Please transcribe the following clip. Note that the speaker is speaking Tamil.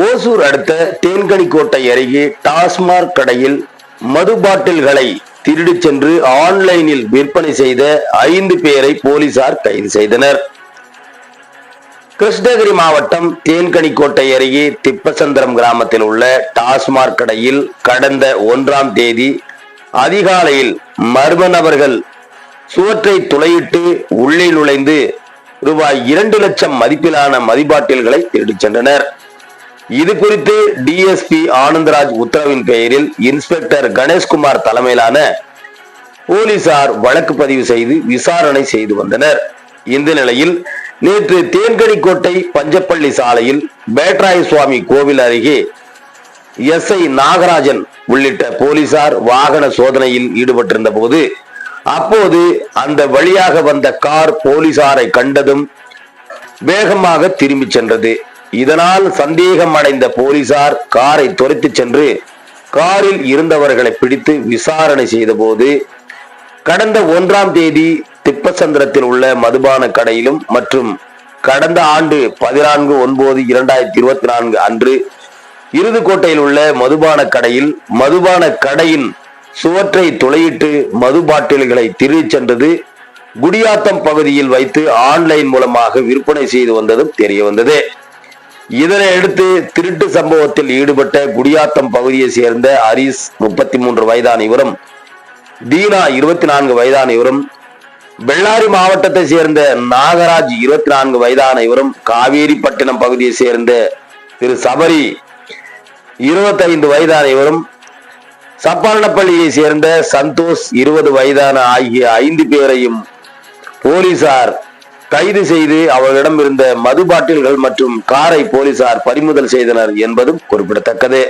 ஓசூர் அடுத்த தேன்கனிக்கோட்டை அருகே டாஸ்மாக் கடையில் மது பாட்டில்களை திருடிச் சென்று ஆன்லைனில் விற்பனை செய்த ஐந்து பேரை போலீசார் கைது செய்தனர். கிருஷ்ணகிரி மாவட்டம் தேன்கனிக்கோட்டை அருகே திப்பசந்திரம் கிராமத்தில் உள்ள டாஸ்மாக் கடையில் கடந்த ஒன்றாம் தேதி அதிகாலையில் மர்ம நபர்கள் சுவற்றை துளையிட்டு உள்ளே நுழைந்து ரூபாய் இரண்டு லட்சம் மதிப்பிலான மதிப்பாட்டில்களை திருடிச் சென்றனர். இது குறித்து டிஎஸ்பி ஆனந்தராஜ் உத்தரவின் பெயரில் இன்ஸ்பெக்டர் கணேஷ்குமார் தலைமையிலான போலீசார் வழக்கு பதிவு செய்து விசாரணை செய்து வந்தனர். இந்த நிலையில் நேற்று தேன்கனிக்கோட்டை பஞ்சப்பள்ளி சாலையில் பேட்ராய சுவாமி கோவில் அருகே எஸ்ஐ நாகராஜன் உள்ளிட்ட போலீசார் வாகன சோதனையில் ஈடுபட்டிருந்த போது அப்போது அந்த வழியாக வந்த கார் போலீசாரை கண்டதும் வேகமாக திரும்பிச் சென்றது. இதனால் சந்தேகம் அடைந்த போலீசார் காரை துரைத்து சென்று காரில் இருந்தவர்களை பிடித்து விசாரணை செய்தபோது கடந்த ஒன்றாம் தேதி திப்பசந்திரத்தில் உள்ள மதுபான கடையிலும் மற்றும் கடந்த ஆண்டு பதினான்கு ஒன்பது இரண்டாயிரத்தி இருபத்தி நான்கு அன்று இருதுக்கோட்டையில் உள்ள மதுபான கடையில் மதுபான கடையின் சுவற்றை துளையிட்டு மது பாட்டில்களை திருடிச் சென்றது. குடியாத்தம் பகுதியில் வைத்து ஆன்லைன் மூலமாக விற்பனை செய்து வந்ததும் தெரிய வந்தது. இதனை அடுத்து திருட்டு சம்பவத்தில் ஈடுபட்ட குடியாத்தம் பகுதியை சேர்ந்த ஹரிஸ் முப்பத்தி மூன்று வயதான இவரும் தீனா இருபத்தி நான்கு வயதான இவரும் பெல்லாரி மாவட்டத்தை சேர்ந்த நாகராஜ் இருபத்தி நான்கு வயதான இவரும் காவேரிப்பட்டினம் பகுதியை சேர்ந்த திரு சபரி இருபத்தைந்து வயதான இவரும் சப்பானப்பள்ளியை சேர்ந்த சந்தோஷ் இருபது வயதான ஆகிய ஐந்து பேரையும் போலீசார் கைது செய்து அவர்களிடம் இருந்த மது பாட்டில்கள் மற்றும் காரை போலீசார் பறிமுதல் செய்தனர் என்பதும் குறிப்பிடத்தக்கது.